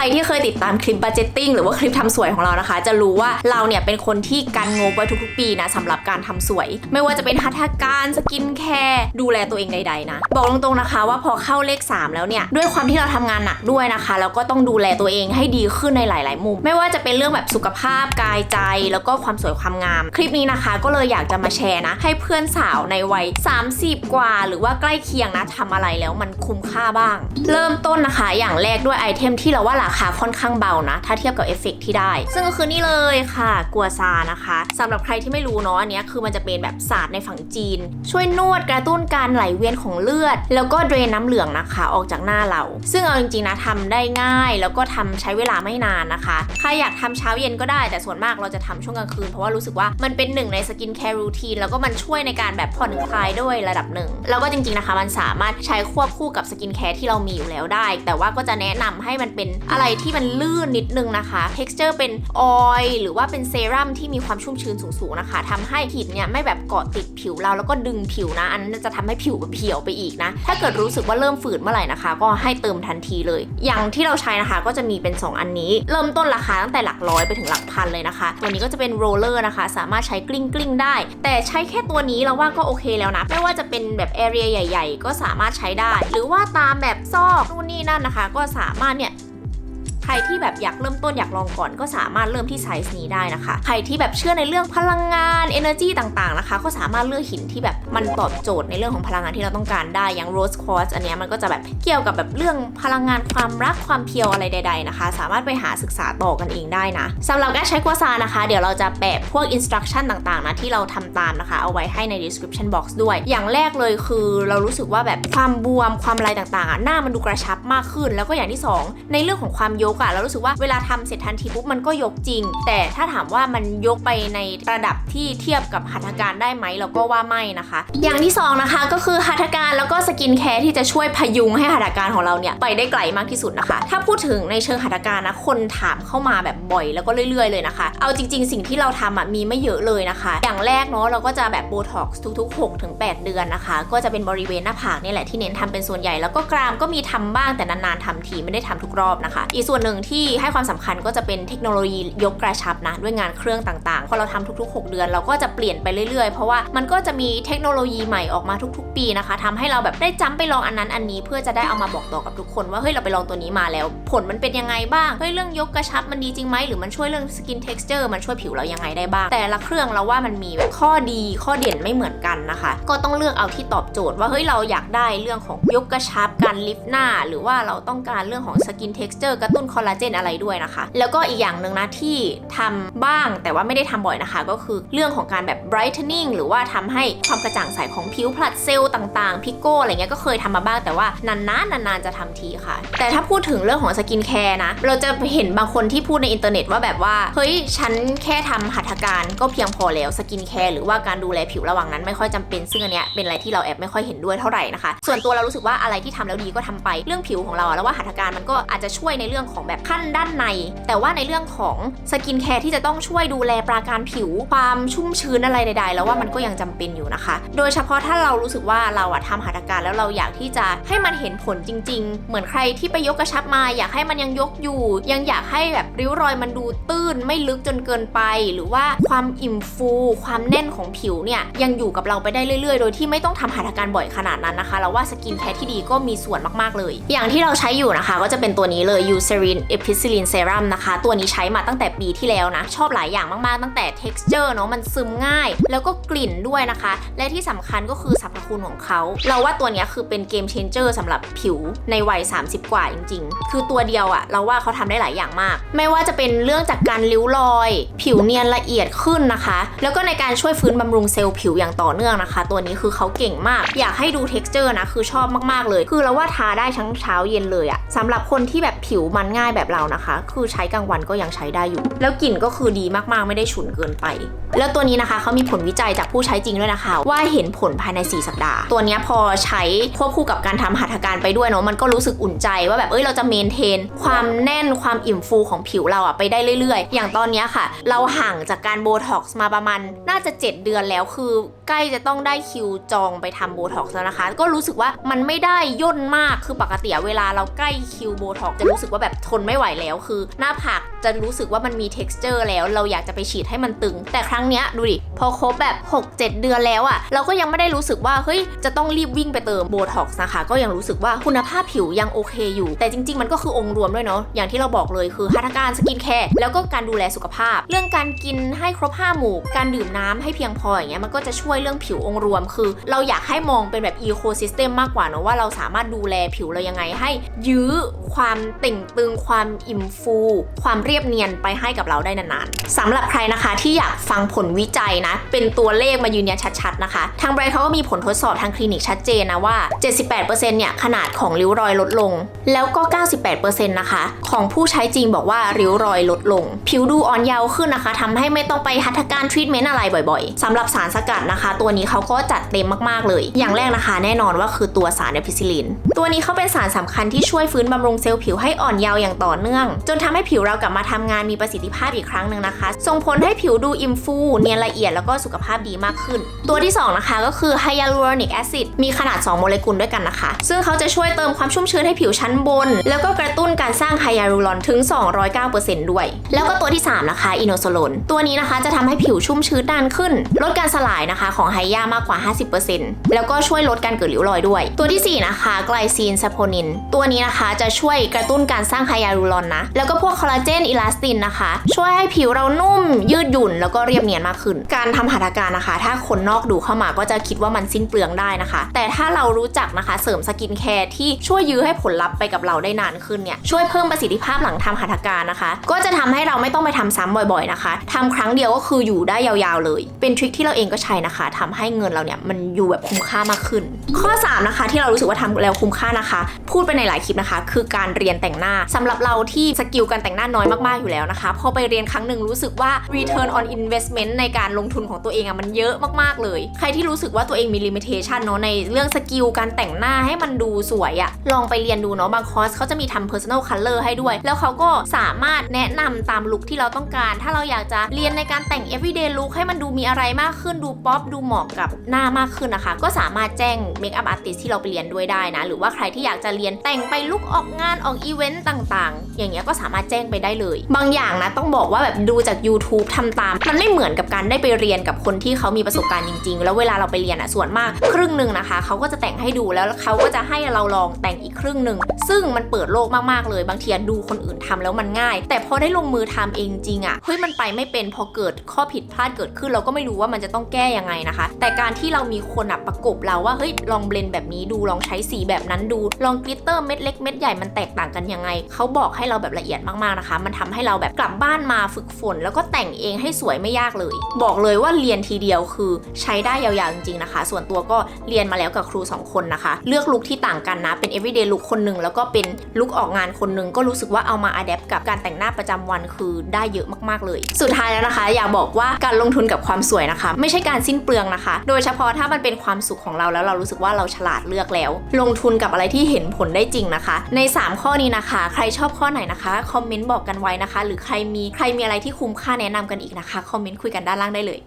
รที่เคยติดตามคลิปบัจเจตติ้งหรือว่าคลิปทำสวยของเรานะคะ จะรู้ว่าเราเนี่ยเป็นคนที่กันงบไว้ทุกๆ ปีนะสำหรับการทำสวย ไม่ว่าจะเป็นหัตถการสกินแคร์ดูแลตัวเองใดๆนะ บอกตรงๆนะคะว่าพอเข้าเลข 3 แล้วเนี่ย ด้วยความที่เราทำงานหนักด้วยนะคะ แล้วก็ต้องดูแลตัวเองให้ดีขึ้นในหลาย ๆ มุม ไม่ว่าจะเป็นเรื่องแบบสุขภาพกายใจ แล้วก็ความสวยความงาม คลิปนี้นะคะ ก็เลยอยากจะมาแชร์นะ ให้เพื่อนสาวในวัย 30 กว่า หรือว่าใกล้เคียงนะทำอะไรแล้วมันคุ้มค่าบ้าง เริ่มต้นนะคะ อย่างแรกด้วยไอเทมที่เราว่าราคาค่อนข้างเบานะ ถ้าเทียบกับเอฟเฟกต์ที่ได้ ซึ่งก็คือนี่เลยค่ะกัวซานะคะสำหรับใครที่ไม่รู้เนาะอันนี้คือมันจะเป็นแบบศาสตร์ในฝั่งจีน ช่วยนวดกระตุ้นการไหลเวียนของเลือด แล้วก็เดรนน้ำเหลืองนะคะ ออกจากหน้าเรา ซึ่งเอาจริงๆนะทำได้ง่าย แล้วก็ทำใช้เวลาไม่นานนะคะ ใครอยากทำเช้าเย็นก็ได้ แต่ส่วนมากเราจะทำช่วงกลางคืน เพราะว่ารู้สึกว่ามันเป็นหนึ่งในสกินแคร์รูทีนแล้วก็มันช่วยในการแบบผ่อนคลายด้วยระดับหนึ่ง แล้วก็จริงๆนะคะ มันสามารถใช้ควบคู่กับสกินแคร์ที่เรามีอยู่แล้วได้ แต่ว่าก็จะแนะนำให้มันเป็นอะไรไรที่มันลื่นนิดนึงนะคะ texture เป็นออยหรือว่าเป็นเซรั่มที่มีความชุ่มชื้นสูงๆนะคะทำให้หินเนี่ยไม่แบบเกาะติดผิวเราแล้วก็ดึงผิวนะ อันนั้นจะทำให้ผิวเหี่ยวไปอีกนะ ถ้าเกิดรู้สึกว่าเริ่มฝืดเมื่อไหร่นะคะ ก็ให้เติมทันทีเลย อย่างที่เราใช้นะคะก็จะมีเป็น 2 อันนี้ เริ่มต้นราคาตั้งแต่หลักร้อยไปถึงหลักพันเลยนะคะ ตัวนี้ก็จะเป็นโรลเลอร์นะคะ สามารถใช้กลิ้งกลิ้งๆได้ แต่ใช้แค่ตัวนี้เราว่าก็โอเคแล้วนะ ไม่ว่าจะเป็นแบบแอเรียใหญ่ ๆ ก็สามารถใช้ได้ หรือว่าตามแบบซอกนู่นนี่นั่นนะคะ ก็สามารถเนี่ย รที่แบบอยากเริ่มต้นอยากลองก่อนก็สามารถเริ่มที่ไซส์นี้ได้นะคะ ใครที่แบบเชื่อในเรื่องพลังงาน energy ต่างๆนะคะ ก็สามารถเลือกหินที่แบบมันตอบโจทย์ในเรื่องของพลังงานที่เราต้องการได้ อย่าง rose quartz อันนี้มันก็จะแบบเกี่ยวกับแบบเรื่องพลังงานความรักความเพียวอะไรใด ๆนะคะ สามารถไปหาศึกษาต่อกันเองได้นะสำหรับการใช้กัวซานะคะ เดี๋ยวเราจะแปะพวก instruction ต่างๆนะที่เราทำตามนะคะ เอาไว้ให้ใน description box ด้วย อย่างแรกเลยคือเรารู้สึกว่าแบบความบวมความอะไรต่างๆหน้ามันดูกระชับมากขึ้น แล้วก็อย่างที่สองในเรื่องของความยกอะเรารู้สึกว่าเวลาทำเสร็จทันทีปุ๊บมันก็ยกจริง แต่ถ้าถามว่ามันยกไปในระดับที่เทียบกับหัตถการได้ไหมเราก็ว่าไม่นะคะ อย่างที่สองนะคะก็คือหัตถการแล้วก็สกินแคร์ที่จะช่วยพยุงให้หัตถการของเราเนี่ยไปได้ไกลมากที่สุดนะคะ ถ้าพูดถึงในเชิงหัตถการนะคนถามเข้ามาแบบบ่อยแล้วก็เรื่อย ๆ เลยนะคะ เอาจริง ๆ สิ่งที่เราทำอะมีไม่เยอะเลยนะคะ อย่างแรกเนาะเราก็จะแบบโบท็อกซ์ทุกๆ6ถึง8เดือนนะคะ ก็จะเป็นบริเวณหน้าผากนี่แหละที่เน้นทำเป็นส่วนใหญ่แล้วก็กรามก็มีทำบ้างแต่นานๆทำทีไม่ได้ทำทุกรอบนะคะ อีกส่วนหนึ่งที่ให้ความสำคัญก็จะเป็นเทคโนโลยียกกระชับนะด้วยงานเครื่องต่างๆ พอเราทำทุก ๆ 6 เดือนเราก็จะเปลี่ยนไปเรื่อยๆ เพราะว่ามันก็จะมีเทคโนโลยีใหม่ออกมาทุก ๆ ปีนะคะทำให้เราแบบได้จำไปลองอันนั้นอันนี้เพื่อจะได้เอามาบอกต่อกับทุกคนว่าเฮ้ยเราไปลองตัวนี้มาแล้ว ผลมันเป็นยังไงบ้างเฮ้ยเรื่องยกกระชับมันดีจริงไหมหรือมันช่วยเรื่องสกินเท็กซ์เจอร์มันช่วยผิวเรายังไงได้บ้าง แต่ละเครื่องเราว่ามันมีแบบข้อดีข้อเด่นไม่เหมือนกันนะคะ ก็ต้องเลือกเอาที่ตอบโจทย์ว่าเฮ้ยเราอยากได้เรื่องของยกกระชับการลิฟต์หน้า หรือว่าเราต้องการเรื่องของสกินเท็กซ์เจอร์กระตุ้นคออลลาเจนอะไรด้วยนะคะ แล้วก็อีกอย่างหนึ่งนะที่ทำบ้างแต่ว่าไม่ได้ทำบ่อยนะคะ ก็คือเรื่องของการแบบ brightening หรือว่าทำให้ความกระจ่างใสของผิวผลัดเซลล์ต่างๆ พิโก้อะไรเงี้ยก็เคยทำมาบ้างแต่ว่านานๆนานๆจะทำทีค่ะ แต่ถ้าพูดถึงเรื่องของสกินแคร์นะ เราจะเห็นบางคนที่พูดในอินเทอร์เน็ตว่าแบบว่า เฮ้ย ฉันแค่ทำหัตถการก็เพียงพอแล้วสกินแคร์หรือว่าการดูแลผิวระหว่างนั้นไม่ค่อยจำเป็นซึ่งอันเนี้ยเป็นอะไรที่เราแอบไม่ค่อยเห็นด้วยเท่าไหร่นะคะ ส่วนตัวเรารู้สึกว่าอะไรที่ทำแล้วดีก็ทำไปเรื่องผิวของเราแล้วว่าหัตถการมันก็อาจจะช่วยในเรื่องของแบบขั้นด้านใน แต่ว่าในเรื่องของสกินแคร์ที่จะต้องช่วยดูแลปราการผิว ความชุ่มชื้นอะไรใด ๆ แล้วว่ามันก็ยังจำเป็นอยู่นะคะ โดยเฉพาะถ้าเรารู้สึกว่าเราอะทำหัตถการแล้วเราอยากที่จะให้มันเห็นผลจริง ๆ เหมือนใครที่ไปยกกระชับมา อยากให้มันยังยกอยู่ ยังอยากให้แบบริ้วรอยมันดูตื้นไม่ลึกจนเกินไป หรือว่าความอิ่มฟู ความแน่นของผิวเนี่ยยังอยู่กับเราไปได้เรื่อย ๆ โดยที่ไม่ต้องทำหัตถการบ่อยขนาดนั้นนะคะ เราว่าสกินแคร์ที่ดีก็มีส่วนมากๆเลย อย่างที่เราใช้อยู่นะคะ ก็จะเป็นตัวนี้เลย Eucerin Serum นเซรัมนะคะ ตัวนี้ใช้มาตั้งแต่ปีที่แล้วนะ ชอบหลายอย่างมากๆ ตั้งแต่ texture เนาะมันซึมง่าย แล้วก็กลิ่นด้วยนะคะ และที่สำคัญก็คือสรรพคุณของเขา เราว่าตัวนี้คือเป็นเกม changer สำหรับผิวในวัย 30 กว่าจริง ๆ คือตัวเดียวอะเราว่าเขาทำได้หลายอย่างมาก ไม่ว่าจะเป็นเรื่องจากการริ้วรอย ผิวเนียนละเอียดขึ้นนะคะ แล้วก็ในการช่วยฟื้นบำรุงเซลล์ผิวอย่างต่อเนื่องนะคะ ตัวนี้คือเขาเก่งมาก อยากให้ดู texture นะคือชอบมากๆเลย คือเราว่าทาได้ทั้งเช้าเย็นเลยอะสำหรับคนที่แบบผิวมันง่ายง่ายแบบเรานะคะ คือใช้กลางวันก็ยังใช้ได้อยู่ แล้วกลิ่นก็คือดีมากๆไม่ได้ฉุนเกินไป แล้วตัวนี้นะคะเขามีผลวิจัยจากผู้ใช้จริงด้วยนะคะ ว่าเห็นผลภายใน 4 สัปดาห์ ตัวนี้พอใช้ควบคู่กับการทำหัตถการไปด้วยเนาะมันก็รู้สึกอุ่นใจว่าแบบเอ้ยเราจะเมนเทน ความแน่นความอิ่มฟูของผิวเราอะไปได้เรื่อย ๆ อย่างตอนนี้ค่ะ เราห่างจากการโบท็อกซ์มาประมาณน่าจะ 7 เดือนแล้วคือใกล้จะต้องได้คิวจองไปทำโบท็อกซ์แล้วนะคะ ก็รู้สึกว่ามันไม่ได้ย่นมากคือปกติเวลาเราใกล้คิวโบท็อกซ์จะรู้สึกว่าแบบทนไม่ไหวแล้วคือ หน้าผากจะรู้สึกว่ามันมี t e x t อร์แล้วเราอยากจะไปฉีดให้มันตึง แต่ครั้งเนี้ยดูดิ พอครบแบบ 6-7 เดือนแล้วอะเราก็ยังไม่ได้รู้สึกว่า เฮ้ย จะต้องรีบวิ่งไปเติมโบท็อกซ์นะคะ ก็ยังรู้สึกว่าคุณภาพผิวยังโอเคอยู่ แต่จริง ๆ มันก็คือองค์รวมด้วยเนาะอย่างที่เราบอกเลยคือหัตถการสกินแคร์แล้วก็การดูแลสุขภาพ เรื่องการกินให้ครบ5หมู่การดื่มน้ำให้เพียงพออย่างเงี้ยมันก็จะช่วยเรื่องผิวองค์รวมคือ เราอยากให้มองเป็นแบบอีโคซิสเต็มมากกว่าเนาะว่าเราสามารถดูแลผิวเรายังไงให้ยื้อความเต่งตึงความอิ่มฟู ความเรียบเนียนไปให้กับเราได้นานๆสำหรับใครนะคะที่อยากฟังผลวิจัยนะ เป็นตัวเลขมายืนยันชัดๆนะคะ ทางแบรนด์เขาก็มีผลทดสอบทางคลินิกชัดเจนนะว่า 78%เนี่ยขนาดของริ้วรอยลดลง แล้วก็ 98%นะคะ ของผู้ใช้จริงบอกว่าริ้วรอยลดลง ผิวดูอ่อนเยาว์ขึ้นนะคะทำให้ไม่ต้องไปหัตถการทรีทเมนต์อะไรบ่อยๆสำหรับสารสกัดนะคะ ตัวนี้เขาก็จัดเต็มมากๆเลย อย่างแรกนะคะ แน่นอนว่าคือตัวสารเอพิซิลิน ตัวนี้เขาเป็นสารสำคัญที่ช่วยฟื้นบำรุงเซลล์ผิวให้อ่อนเยาว์อย่างต่อเนื่อง จนทำให้ผิวเรากลับมาทำงานมีประสิทธิภาพอีกครั้งหนึ่งนะคะ ส่งผลให้ผิวดูอิ่มฟู เนียนละเอียดแล้วก็สุขภาพดีมากขึ้น ตัวที่ 2 นะคะก็คือไฮยาลูรอนิกแอซิดมีขนาด 2 โมเลกุลด้วยกันนะคะ ซึ่งเขาจะช่วยเติมความชุ่มชื้นให้ผิวชั้นบน แล้วก็กระตุ้นการสร้างไฮยาลูรอนถึง 209%ด้วย แล้วก็ตัวที่ 3 นะคะอินโนโซโลนตัวนี้นะคะจะทำให้ผิวชุ่มชื้นนานขึ้น ลดการสลายนะคะของไฮยามากกว่า 50%แล้วก็ช่วยลดการเกิดริ้วรอยด้วย ตัวทีสี่4 นะคะไกลซีนซาโพนินตัวนี้นะคะจะช่วยกระตุ้นการสร้างไฮยาลูรอนนะ แล้วก็พวกคอลลาเจนอิลาสตินนะคะ ช่วยให้ผิวเรานุ่ม ยืดหยุ่น แล้วก็เรียบเนียนมากขึ้น การทำหัตถการนะคะ ถ้าคนนอกดูเข้ามาก็จะคิดว่ามันสิ้นเปลืองได้นะคะ แต่ถ้าเรารู้จักนะคะเสริมสกินแคร์ที่ช่วยยื้อให้ผลลัพธ์ไปกับเราได้นานขึ้นเนี่ยช่วยเพิ่มประสิทธิภาพหลังทำหัตถการนะคะ ก็จะทำให้เราไม่ต้องไปทำซ้ำบ่อยๆนะคะทำครั้งเดียวก็คืออยู่ได้ยาวๆเลย เป็นทริคที่เราเองก็ใช้นะคะทำให้เงินเราเนี่ยมันอยู่แบบคุ้มค่ามากขึ้น ข้อ 3 นะคะ ที่เรารู้สึกว่าทำแล้วคุ้มค่านะคะ พูดไปในหลายคลิปนะคะ คือการเรียนแต่งหน้าสำหรับหรับเราที่สกิลการแต่งหน้าน้อยมากๆอยู่แล้วนะคะ พอไปเรียนครั้งหนึ่งรู้สึกว่า return on investment ในการลงทุนของตัวเองอะมันเยอะมากๆเลย ใครที่รู้สึกว่าตัวเองมี limitation เนาะในเรื่องสกิลการแต่งหน้าให้มันดูสวยอะลองไปเรียนดูเนาะบางคอร์สเขาจะมีทำ personal color ให้ด้วย แล้วเขาก็สามารถแนะนำตามลุคที่เราต้องการ ถ้าเราอยากจะเรียนในการแต่ง everyday look ให้มันดูมีอะไรมากขึ้นดูป๊อปดูเหมาะกับหน้ามากขึ้นนะคะ ก็สามารถแจ้ง makeup artist ที่เราไปเรียนด้วยได้นะ หรือว่าใครที่อยากจะเรียนแต่งไปลุคออกงานออกอีเวนต์ต่างๆ อย่างเงี้ยก็สามารถแจ้งไปได้เลย บางอย่างนะต้องบอกว่าแบบดูจาก YouTube ทำตาม มันไม่เหมือนกับการได้ไปเรียนกับคนที่เขามีประสบการณ์จริง ๆ แล้วเวลาเราไปเรียนอะส่วนมาก ครึ่งหนึ่งนะคะเขาก็จะแต่งให้ดูแล้วเขาก็จะให้เราลองแต่งอีกครึ่งหนึ่งซึ่งมันเปิดโลกมากๆเลย บางทีดูคนอื่นทำแล้วมันง่าย แต่พอได้ลงมือทำเองจริงอะเฮ้ยมันไปไม่เป็นพอเกิดข้อผิดพลาดเกิดขึ้น เราก็ไม่รู้ว่ามันจะต้องแก้ยังไงนะคะ แต่การที่เรามีคนอะประกบเราว่าเฮ้ยลองเบลนแบบนี้ดูลองใช้สีแบบนั้นดู ลองกลิตเตอร์เม็ดเล็กเม็ดใหญ่มันแตกต่างกันยังไงเขาบอกให้เราแบบละเอียดมากๆนะคะ มันทำให้เราแบบกลับบ้านมาฝึกฝน แล้วก็แต่งเองให้สวยไม่ยากเลย บอกเลยว่าเรียนทีเดียวคือใช้ได้ยาวๆจริงๆนะคะ ส่วนตัวก็เรียนมาแล้วกับครูสองคนนะคะ เลือกลุคที่ต่างกันนะ เป็น everyday look คนหนึ่งแล้วก็เป็นลุคออกงานคนหนึ่งก็รู้สึกว่าเอามา adapt กับการแต่งหน้าประจำวันคือได้เยอะมากๆเลย สุดท้ายแล้วนะคะ อยากบอกว่าการลงทุนกับความสวยนะคะ ไม่ใช่การสิ้นเปลืองนะคะ โดยเฉพาะถ้ามันเป็นความสุขของเราแล้วเรารู้สึกว่าเราฉลาดเลือกแล้ว ลงทุนกับอะไรที่เห็นผลได้จริงนะคะ ใน 3 ข้อนี้นะคะ ใครชอบข้อไหนนะคะคอมเมนต์บอกกันไว้นะคะ หรือใครมีใครมีอะไรที่คุ้มค่าแนะนำกันอีกนะคะคอมเมนต์คุยกันด้านล่างได้เลย